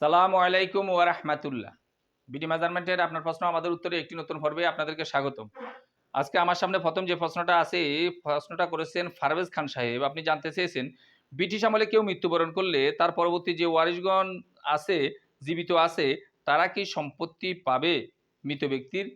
সালামু আলাইকুম ওয়া রাহমাতুল্লাহ। বিডি মেজারমেন্টের আপনার প্রশ্ন, আমাদের উত্তরে একটি নতুন পর্বে আপনাদেরকে স্বাগতম। আজকে আমার সামনে প্রথম যে প্রশ্নটা আছে, এই প্রশ্নটা করেছেন ফারভেজ খান সাহেব। আপনি জানতে চেয়েছেন, ব্রিটিশ আমলে কেউ মৃত্যুবরণ করলে তার পরবর্তী যে ওয়ারিশগণ আছে, জীবিত আছে, তারা কি সম্পত্তি পাবে? মৃত ব্যক্তির,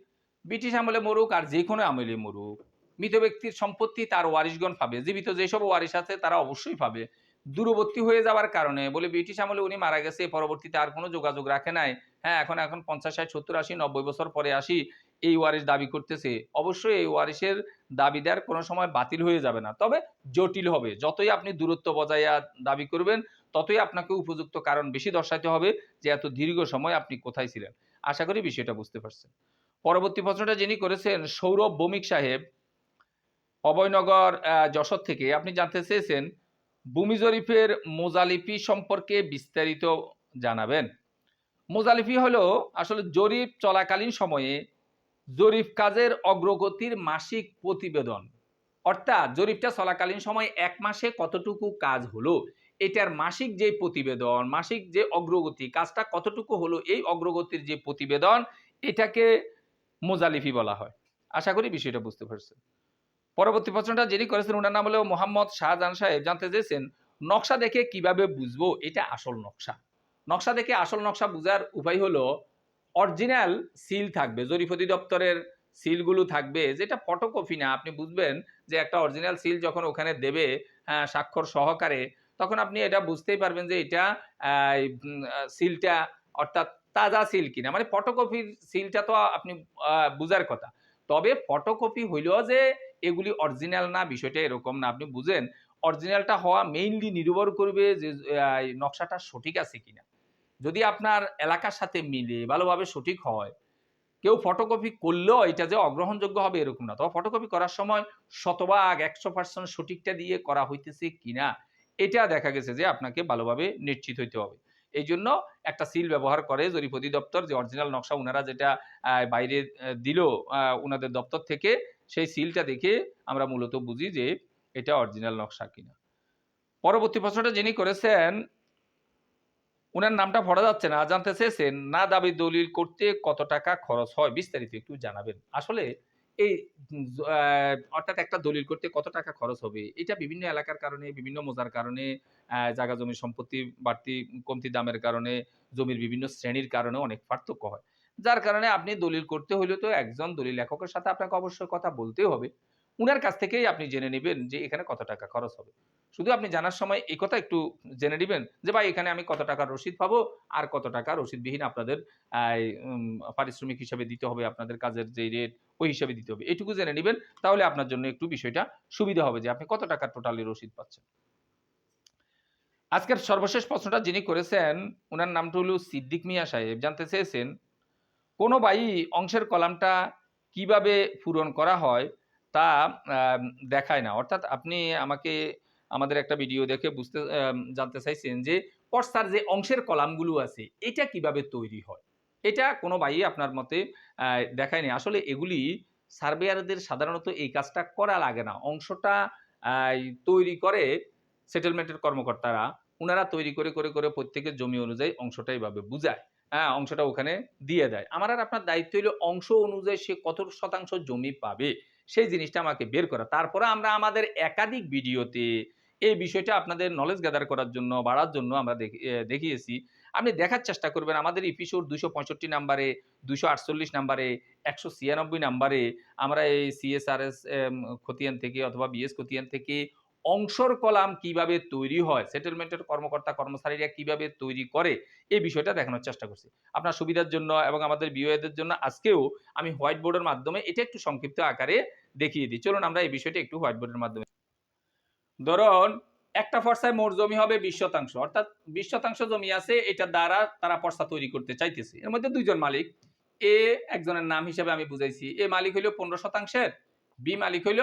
ব্রিটিশ আমলে মরুক আর যে কোনো আমলে মরুক। মৃত ব্যক্তির সম্পত্তি তার ওয়ারিশগণ পাবে। জীবিত যেসব ওয়ারিশ আছে, তারা অবশ্যই পাবে। দূরবর্তী হয়ে যাওয়ার কারণে বলে ব্রিটিশ আমলে উনি মারা গেছে পরবর্তীতে আর কোনো যোগাযোগ রাখে নাই। হ্যাঁ এখন এখন পঞ্চাশ ষাট, সত্তর, আশি, নব্বই বছর পরে আসি, এই ওয়ারিশ দাবি করতেছে। অবশ্যই এই ওয়ারিশের দাবিদার কোনো সময় বাতিল হয়ে যাবে না। তবে জটিল হবে, যতই আপনি দূরত্ব বজায়া দাবি করবেন, ততই আপনাকে উপযুক্ত কারণ বেশি দর্শাতে হবে যে এত দীর্ঘ সময় আপনি কোথায় ছিলেন। আশা করি বিষয়টা বুঝতে পারছেন। পরবর্তী প্রশ্নটা যিনি করেছেন, সৌরভ বমিক সাহেব, অভয়নগর যশোর থেকে, আপনি জানতে চেয়েছেন ভূমি জরিপের মোজালিপি সম্পর্কে বিস্তারিত জানাবেন। মোজালিপি হলো আসলে জরিপ চলাকালীন সময়ে জরিপ কাজের অগ্রগতির মাসিক প্রতিবেদন। অর্থাৎ জরিপটা চলাকালীন সময় এক মাসে কতটুকু কাজ হলো, এটার মাসিক যে প্রতিবেদন, মাসিক যে অগ্রগতি, কাজটা কতটুকু হলো, এই অগ্রগতির যে প্রতিবেদন, এটাকে মোজালিফি বলা হয়। আশা করি বিষয়টা বুঝতে পারছেন। পরবর্তী প্রশ্নটা যিনি করেছেন ওনার নাম হলো মোহাম্মদ শাহজাহান সাহেব। জানতে চেয়েছেন নকশা দেখে কীভাবে বুঝব? এটা আসল নকশা। নকশা দেখে আসল নকশা বোঝার উপায় হলো অরিজিনাল সিল থাকবে জরিপ অধিদপ্তরের সিলগুলো থাকবে যেটা ফটোকপি না। আপনি বুঝবেন যে একটা অরিজিনাল সিল যখন ওখানে দেবে হ্যাঁ, স্বাক্ষর সহকারে তখন আপনি এটা বুঝতেই পারবেন যে এটা সিলটা অর্থাৎ তাজা সিল কিনা। মানে ফটোকপির সিলটা তো আপনি বুঝার কথা। তবে ফটোকপি হইলেও যে এগুলি অরিজিনাল না, বিষয়টা এরকম না। আপনি বুঝেন অরিজিনালটা হওয়া মেইনলি নির্ভর করবে যে নকশাটা সঠিক আছে কিনা। যদি আপনার এলাকার সাথে মিলে, ভালোভাবে সঠিক হয়, কেউ ফটোকপি করলেও এটা যে অগ্রহণযোগ্য হবে এরকম না। তবে ফটোকপি করার সময় শতভাগ, একশো পার্সেন্ট সঠিকটা দিয়ে করা হইতেছে কিনা, এটা দেখা গেছে যে আপনাকে ভালোভাবে নিশ্চিত হইতে হবে। এই জন্য একটা সিল ব্যবহার করে জরিপ অধিদপ্তর যে অরিজিনাল নকশা ওনারা যেটা বাইরে দিল ওনাদের দপ্তর থেকে সেই সিলটা দেখে আমরা মূলত বুঝি যে এটা অরিজিনাল নকশা কিনা। পরবর্তী প্রশ্নটা যিনি করেছেন ওনার নামটা ভরা যাচ্ছে না, জানতে চেয়েছেন, না দাবি দলিল করতে কত টাকা খরচ হয়? বিস্তারিত একটু জানাবেন। আসলে এই অর্থাৎ একটা দলিল করতে কত টাকা খরচ হবে, এটা বিভিন্ন এলাকার কারণে, বিভিন্ন মোজার কারণে জায়গা জমি সম্পত্তি বাড়তি কমতি দামের কারণে, জমির বিভিন্ন শ্রেণির কারণে অনেক পার্থক্য হয়। যার কারণে আপনি দলিল করতে হলে তো একজন দলিল লেখকের সাথে আপনাকে অবশ্যই কথা বলতেই হবে। উনার কাছ থেকেই আপনি জেনে নেবেন যে এখানে কত টাকা খরচ হবে। শুধু আপনি জানার সময় এই কথা একটু জেনে নেবেন যে, ভাই, এখানে আমি কত টাকার রসিদ পাবো আর কত টাকা রসিদবিহীন আপনাদের পারিশ্রমিক হিসাবে দিতে হবে, আপনাদের কাজের যে রেট ওই হিসাবে দিতে হবে। এটুকু জেনে নেবেন, তাহলে আপনার জন্য একটু বিষয়টা সুবিধা হবে যে, আপনি কত টাকা টোটালি রসিদ পাচ্ছেন। আজকের সর্বশেষ প্রশ্নটা যিনি করেছেন ওনার নামটা হলো সিদ্দিক মিয়া সাহেব। জানতে চেয়েছেন কোনো বাই অংশের কলামটা কীভাবে পূরণ করা হয় তা দেখায় না। অর্থাৎ আপনি আমাকে, আমাদের একটা ভিডিও দেখে বুঝতে জানতে চাইছেন যে পর্সার যে অংশের কলামগুলো আছে, এটা কীভাবে তৈরি হয়? এটা কোনো বাই আপনার মতে দেখায়নি আসলে এগুলি সার্ভেয়ারদের সাধারণত এই কাজটা করা লাগে না। অংশটা তৈরি করে সেটেলমেন্টের কর্মকর্তারা ওনারা তৈরি করে করে করে প্রত্যেকের জমি অনুযায়ী অংশটা এইভাবে বুঝায়। হ্যাঁ অংশটা ওখানে দিয়ে দেয়। আমার আর আপনার দায়িত্ব হলো অংশ অনুযায়ী সে কত শতাংশ জমি পাবে, সেই জিনিসটা আমাকে বের করা। তারপরে আমরা আমাদের একাধিক ভিডিওতে এই বিষয়টা আপনাদের নলেজ গ্যাদার করার জন্য, বাড়ার জন্য আমরা দেখি- দেখিয়েছি। আপনি দেখার চেষ্টা করবেন, আমাদের এপিসোড দুশো পঁয়ষট্টি নাম্বারে দুশো আটচল্লিশ নাম্বারে একশো ছিয়ানব্বই নাম্বারে আমরা এই সিএসআরএস খতিয়ান থেকে অথবা বিএস খতিয়ান থেকে অংশর কলাম কীভাবে তৈরি হয় সেটেলমেন্টের কর্মকর্তা কর্মচারীরা কীভাবে তৈরি করে, এই বিষয়টা দেখানোর চেষ্টা করছি। আপনার সুবিধার জন্য এবং আমাদের বিওএদের জন্য আজকেও আমি হোয়াইট বোর্ডের মাধ্যমে এটা একটু সংক্ষিপ্ত আকারে দেখিয়ে দিই। চলুন আমরা এই বিষয়টা একটু হোয়াইট বোর্ডের মাধ্যমে ধরুন, একটা ফর্সায় মোট জমি হবে বিশ শতাংশ। অর্থাৎ বিশ শতাংশ জমি আছে, এটা দ্বারা তারা পর্সা তৈরি করতে চাইতেছে। এর মধ্যে দুইজন মালিক। এ একজনের নাম হিসেবে আমি বুঝাইছি। এ মালিক হইল পনেরো শতাংশের, বি মালিক হইল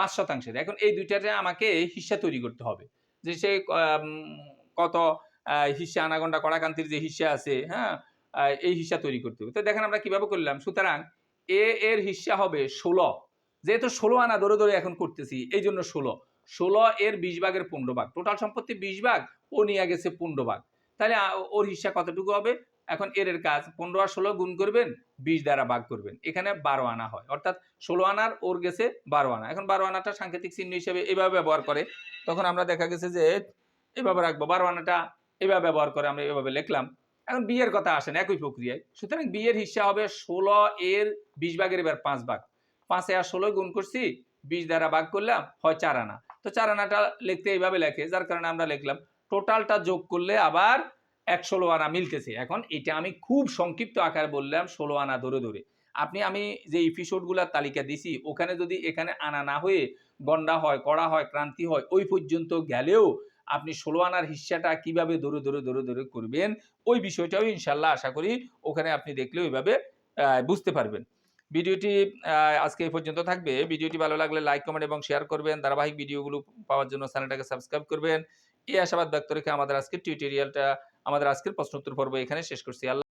পাঁচ শতাংশের। এখন এই দুইটাতে আমাকে হিস্সা তৈরি করতে হবে। যে সে কত হিস্সা আনাগন্ডা কড়াকান্তির যে হিস্সা আছে হ্যাঁ এই হিস্সা তৈরি করতে হবে। তো দেখেন আমরা কীভাবে করলাম? সুতরাং এ এর হিস্সা হবে ষোলো। যেহেতু ষোলো আনা ধরে ধরে এখন করতেছি, এই জন্য ষোলো। ষোলো এর বিশ ভাগের পনেরো ভাগ। টোটাল সম্পত্তি বিশ ভাগ, ও নিয়ে গেছে পনেরো ভাগ। তাহলে ওর হিসা কতটুকু হবে? এখন এর কাজ পনেরো আর ষোলো গুণ করবেন, বিশ দ্বারা ভাগ করবেন। এখানে বারো আনা হয়। অর্থাৎ ষোলো আনার ওর গেছে বারো আনা। এখন বারো আনাটা সাংকেতিক চিহ্ন হিসেবে এভাবে ব্যবহার করে, তখন আমরা দেখা গেছে যে এভাবে রাখব, বারো আনাটা এভাবে ব্যবহার করে আমরা এভাবে লিখলাম। এখন বিয়ের কথা আসেন একই প্রক্রিয়ায়। সুতরাং বিয়ের হিসা হবে ষোলো এর বিশ ভাগের এবার পাঁচ ভাগ। পাঁচে আর ষোলো গুণ করছি, বিশ দ্বারা ভাগ করলাম, হয় চার আনা। তো চার আনাটা লিখতে এইভাবে লেখে, যার কারণে আমরা লিখলাম, টোটালটা যোগ করলে আবার এক ষোলো আনা মিলতেছে। এখন এটা আমি খুব সংক্ষিপ্ত আকার বললাম, ষোলো আনা ধরে ধরে। আপনি আমি যে এপিসোডগুলোর তালিকা দিছি, ওখানে যদি এখানে আনা না হয়ে গন্ডা হয়, কড়া হয়, ক্রান্তি হয়, ওই পর্যন্ত গেলেও আপনি ষোলো আনার হিস্সাটা কীভাবে ধরে ধরে ধরে ধরে করবেন, ওই বিষয়টাও ইনশাল্লাহ আশা করি ওখানে আপনি দেখলে ওইভাবে বুঝতে পারবেন। ভিডিওটি আজকে এই পর্যন্ত থাকবে। ভিডিওটি ভালো লাগলে লাইক কমেন্ট এবং শেয়ার করবেন। ধারাবাহিক ভিডিওগুলো পাওয়ার জন্য চ্যানেলটাকে সাবস্ক্রাইব করবেন। এই আশাবাদ ব্যক্ত রেখে আমাদের আজকের টিউটোরিয়ালটা আমাদের আজকের প্রশ্ন উত্তর পর্ব এখানে শেষ করছি। আল্লাহ